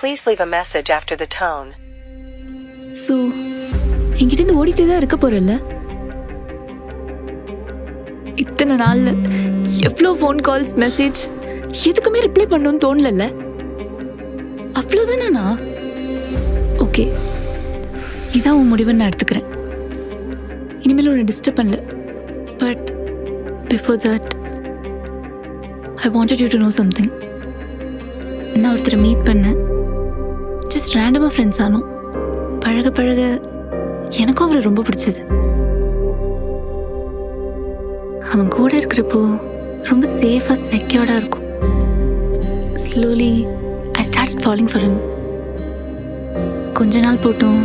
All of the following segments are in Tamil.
Please leave a message after the tone. So என்கிட்ட ஓடிட்டே தான் இருக்க போறல்ல? இத்தனை நாள்ல எவ்வளோ ஃபோன் கால்ஸ் மெசேஜ் எதுக்குமே ரிப்ளை பண்ணணும்னு தோணலல்ல? அவ்வளோதானா ஓகே இதான் உன் முடிவுன்னு நான் எடுத்துக்கிறேன். இனிமேல் உன்னை டிஸ்டர்ப் பண்ணல. But before that I wanted you to know something நான் ஒருத்தரை மீட் பண்ணேன். ஜஸ்ட் ரேண்டமாக ஃப்ரெண்ட்ஸ் ஆனோம். பழக பழக எனக்கும் அவரை ரொம்ப பிடிச்சது. அவன் கூட இருக்கிறப்போ ரொம்ப சேஃபாக செக்யூர்டாக இருக்கும். Slowly I start following for him கொஞ்ச நாள் போட்டும்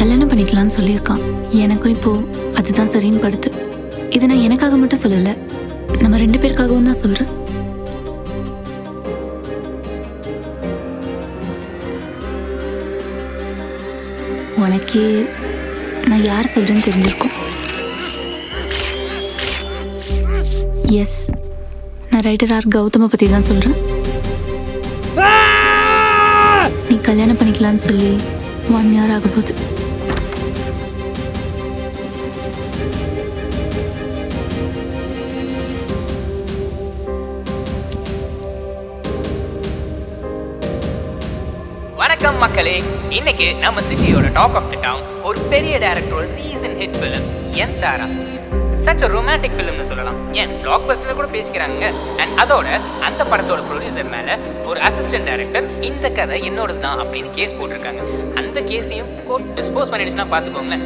கல்யாணம் பண்ணிக்கலாம்னு சொல்லியிருக்கான். எனக்கும் இப்போது அதுதான் சரின்னு படுத்து இதை நான் எனக்காக மட்டும் சொல்லலை நம்ம ரெண்டு பேருக்காகவும் தான் சொல்கிறேன் உனக்கே நான் யார் சொல்கிறேன்னு தெரிஞ்சிருக்கும். எஸ் நான் ரைட்டர் ஆர் கௌதம பற்றி தான் சொல்கிறேன் நீ கல்யாணம் பண்ணிக்கலான்னு சொல்லி ஒன் இயர் ஆக போகுது. வணக்கம் மக்களே. இன்னைக்கு நம்ம சிட்டியோட டாக் ஆஃப் த டவுன் ஒரு பெரிய டைரக்டரோட ரீசன் ஹிட் ஃபிலிம் என் தாரா சச் ரொமான்டிக் ஃபிலிம்னு சொல்லலாம். ஏன்? பிளாக் பஸ்டர் கூட பேசிக்கிறாங்க. அண்ட் அதோட அந்த படத்தோட ப்ரொடியூசர் மேல ஒரு அசிஸ்டன்ட் டைரக்டர் இந்த கதை என்னோடது தான் அப்படின்னு கேஸ் போட்டிருக்காங்க. அந்த கேஸையும் கோர்ட் டிஸ்போஸ் பண்ணிடுச்சுன்னா பார்த்துக்கோங்களேன்.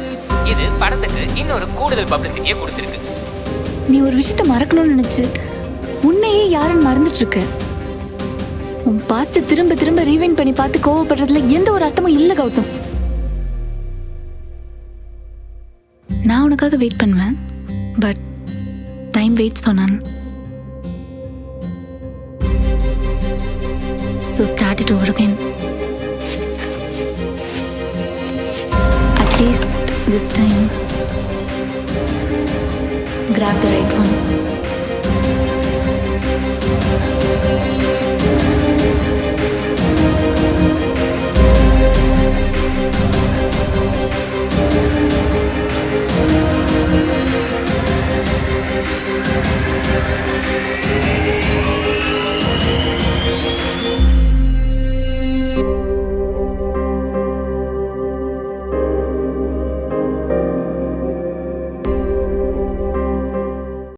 இது படத்துக்கு இன்னொரு கூடுதல் பப்ளிசிட்டியை கொடுத்துருக்கு. நீ ஒரு விஷயத்த மறக்கணும்னு நினச்சி உன்னையே யாருன்னு மறந்துட்டு இருக்க? உன் பாஸ்ட்டை திரும்ப திரும்ப ரீவைண்ட் பண்ணி பார்த்து கோவப்படுறதுல எந்த ஒரு அர்த்தமும் இல்லை கௌதம். நான் உனக்காக வெயிட் பண்ணுவேன். But time waits for none so start it over again at least this time grab the right one